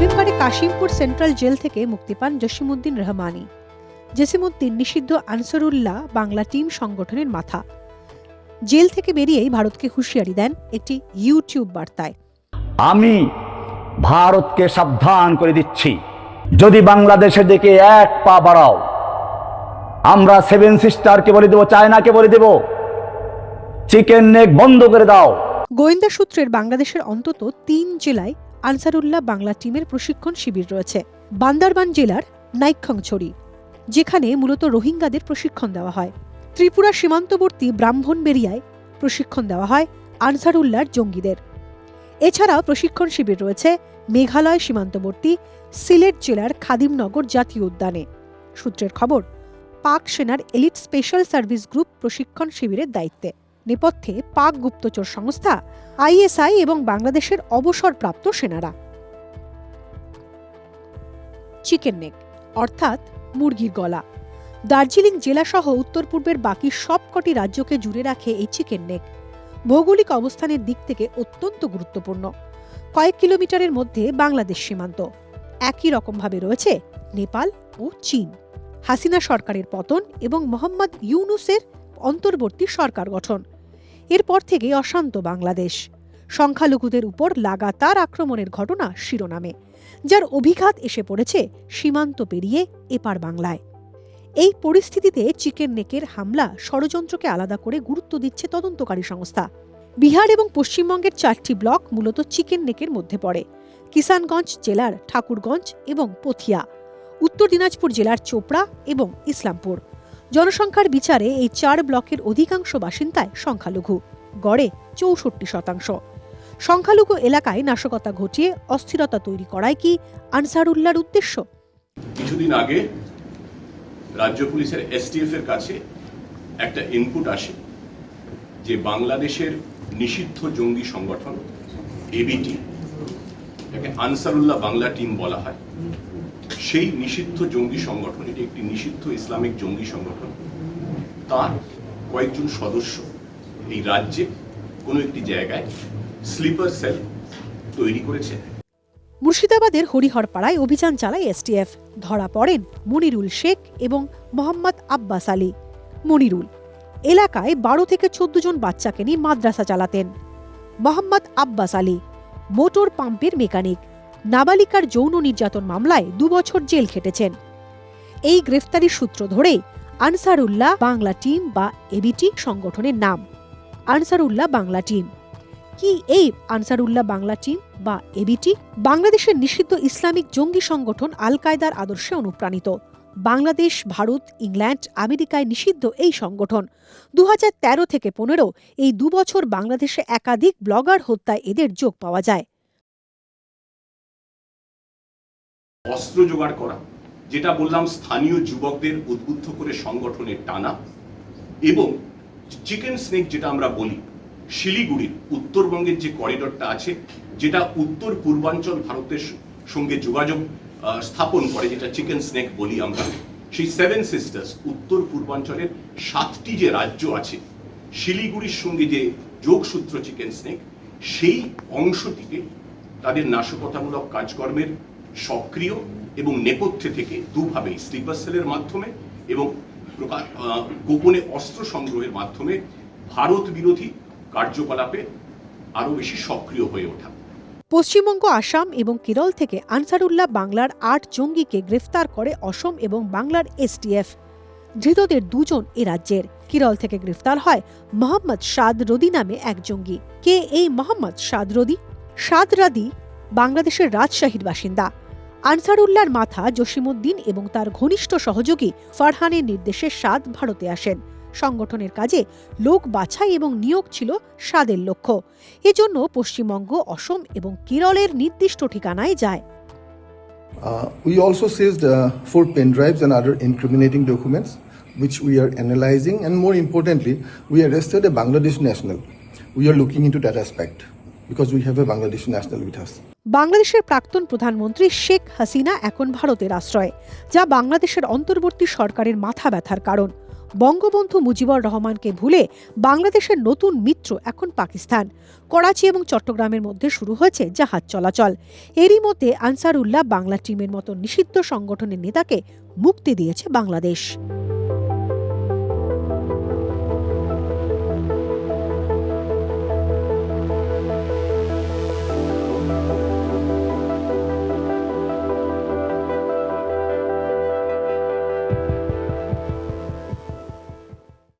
Kashimpur central jail থেকে মুক্তি পান জসিমুদ্দিন রহমানি। জসিমুদ্দিন নিষিদ্ধ আনসারুল্লাহ বাংলা টিম সংগঠনের মাথা। জেল থেকে বেরিয়েই ভারতকে হুঁশিয়ারি দেন একটি ইউটিউব বার্তায়। আমি ভারতকে সাবধান করে দিচ্ছি। যদি বাংলাদেশের দিকে এক পা বাড়াও আমরা সেভেন সিস্টারকে বলে দেবো চায়নাকে বলে দেব চিকেন নেক বন্ধ করে দাও। গোয়েন্দা সূত্রের বাংলাদেশের অন্তত তিন জেলায় আনসারুল্লাহ বাংলা টিমের প্রশিক্ষণ শিবির রয়েছে। বান্দারবান জেলার নাইক্ষংছড়ি, যেখানে মূলত রোহিঙ্গাদের প্রশিক্ষণ দেওয়া হয়। ত্রিপুরা সীমান্তবর্তী ব্রাহ্মণবেরিয়ায় প্রশিক্ষণ দেওয়া হয় আনসারুল্লাহর জঙ্গিদের। এছাড়াও প্রশিক্ষণ শিবির রয়েছে মেঘালয় সীমান্তবর্তী সিলেট জেলার খাদিমনগর জাতীয় উদ্যানে। সূত্রের খবর, পাক সেনার এলিট স্পেশাল সার্ভিস গ্রুপ প্রশিক্ষণ শিবিরের দায়িত্বে। নেপথ্যে পাক গুপ্তচর সংস্থা, আইএসআই এবং বাংলাদেশের অবসরপ্রাপ্ত সেনারা। চিকেন নেক, অর্থাৎ মুরগির গলা। দার্জিলিং জেলাসহ উত্তর পূর্বের বাকি সবকটি রাজ্যকে জুড়ে রাখে এই চিকেন নেক। ভৌগোলিক অবস্থানের দিক থেকে অত্যন্ত গুরুত্বপূর্ণ। কয়েক কিলোমিটারের মধ্যে বাংলাদেশ সীমান্ত। একই রকমভাবে রয়েছে নেপাল ও চীন। হাসিনা সরকারের পতন এবং মোহাম্মদ ইউনুসের অন্তর্বর্তী সরকার গঠন। এরপর থেকে অশান্ত বাংলাদেশ। সংখ্যালঘুদের উপর লাগাতার আক্রমণের ঘটনা শিরোনামে, যার অভিঘাত এসে পড়েছে সীমান্ত পেরিয়ে এপার বাংলায়। এই পরিস্থিতিতে চিকেন নেকের হামলা ষড়যন্ত্রকে আলাদা করে গুরুত্ব দিচ্ছে তদন্তকারী সংস্থা। বিহার এবং পশ্চিমবঙ্গের চারটি ব্লক মূলত চিকেন নেকের মধ্যে পড়ে, কিষানগঞ্জ জেলার ঠাকুরগঞ্জ এবং পথিয়া, উত্তর দিনাজপুর জেলার চোপড়া এবং ইসলামপুর। জনসংখ্যার বিচারে এই চার ব্লকের অধিকাংশ বাসিন্দায় সংখ্যালঘু। গড়ে চৌষট্টি শতাংশ। সংখ্যালঘু এলাকায় নাশকতা ঘটিয়ে অস্থিরতা তৈরি করাই কি আনসারুল্লাহর উদ্দেশ্য? কিছুদিন আগে রাজ্য পুলিশের এসটিএফ এর কাছে একটা ইনপুট আসে যে বাংলাদেশের নিষিদ্ধ জঙ্গি সংগঠন এবিটি যাকে আনসারুল্লাহ বাংলা টিম বলা হয়, সেই নিষিদ্ধ জঙ্গি সংগঠন, এটি একটি নিষিদ্ধ ইসলামিক জঙ্গি সংগঠন, তার কয়েকজন সদস্য এই রাজ্যে কোনো একটি জায়গায় স্লিপার সেল তৈরি করেছে। মুর্শিদাবাদের হরিহরপাড়ায় অভিযান চালায় এসটিএফ। ধরা পড়েন মনিরুল শেখ এবং মোহাম্মদ আব্বাস আলী। মনিরুল, এলাকায় বারো থেকে চোদ্দ জন বাচ্চাকে নিয়ে মাদ্রাসা চালাতেন। মোহাম্মদ আব্বাস আলী মোটর পাম্পের মেকানিক। নাবালিকার যৌন নির্যাতন মামলায় দুবছর জেল খেটেছেন। এই গ্রেফতারির সূত্র ধরে আনসারুল্লাহ বাংলা টিম বা এবিটি সংগঠনের নাম। আনসারুল্লাহ বাংলা টিম। কি এই আনসারুল্লাহ বাংলা টিম বা এবিটি? বাংলাদেশের নিষিদ্ধ ইসলামিক জঙ্গি সংগঠন আল কায়দার আদর্শে অনুপ্রাণিত। বাংলাদেশ, ভারত, ইংল্যান্ড, আমেরিকায় নিষিদ্ধ এই সংগঠন। দু থেকে পনেরো এই দুবছর বাংলাদেশে একাধিক ব্লগার হত্যায় এদের যোগ পাওয়া যায়। অস্ত্র জোগাড় করা, যেটা বললাম স্থানীয় যুবকদের উদ্বুদ্ধ করে সংগঠনের টানা, এবং চিকেন স্নেক যেটা আমরা বলি শিলিগুড়ির উত্তরবঙ্গের যে করিডরটা আছে, যেটা উত্তর পূর্বাঞ্চল ভারতের সঙ্গে যোগাযোগ স্থাপন করে, যেটা চিকেন স্নেক বলি আমরা। সেই সেভেন সিস্টার্স উত্তর পূর্বাঞ্চলের সাতটি যে রাজ্য আছে, শিলিগুড়ির সঙ্গে যে যোগসূত্র চিকেন স্নেক, সেই অংশটিকে তাদের নাশকতামূলক কাজকর্মের সক্রিয় এবং নেপথ্যে থেকে দুভাবেই স্লিপার সেলের মাধ্যমে এবং গোপনে অস্ত্র সংগ্রহের মাধ্যমে ভারত বিরোধী কার্যকলাপে আরও বেশি সক্রিয় হয়ে ওঠা। পশ্চিমবঙ্গ, আসাম এবং কেরল থেকে আনসারুল্লাহ বাংলার আট জঙ্গিকে গ্রেফতার করে অসম এবং বাংলার এসটিএফ। ধৃতদের দুজন এ রাজ্যের। কেরল থেকে গ্রেফতার হয় মোহাম্মদ সাদ রদি নামে এক জঙ্গি। কে এই মোহাম্মদ সাদ রদি সাদ রাদি বাংলাদেশের রাজশাহীর বাসিন্দা। আনসারুল্লাহর মাথা জসিমুদ্দিন এবং তার ঘনিষ্ঠ সহযোগী ফারহানের নির্দেশে সাদ ভারতে আসেন। সংগঠনের কাজে লোক বাছাই এবং নিয়োগ ছিল সাদের লক্ষ্য এজন্য পশ্চিমবঙ্গ অসম এবং কেরলের নির্দিষ্ট ঠিকানায় যায় Uh, we also seized uh, four pen drives and other incriminating documents, which we are analyzing, and more importantly, we arrested a Bangladesh national. We are looking into that aspect because we have a Bangladeshi national with us. বাংলাদেশের প্রাক্তন প্রধানমন্ত্রী শেখ হাসিনা এখন ভারতের আশ্রয় যা বাংলাদেশের অন্তর্বর্তী সরকারের মাথা ব্যথার কারণ বঙ্গবন্ধু মুজিবুর রহমানকে ভুলে বাংলাদেশের নতুন মিত্র এখন পাকিস্তান। করাচি এবং চট্টগ্রামের মধ্যে শুরু হয়েছে জাহাজ চলাচল। এরই মধ্যে আনসারুল্লাহ বাংলা টিমের মতো নিষিদ্ধ সংগঠনের নেতাকে মুক্তি দিয়েছে বাংলাদেশ।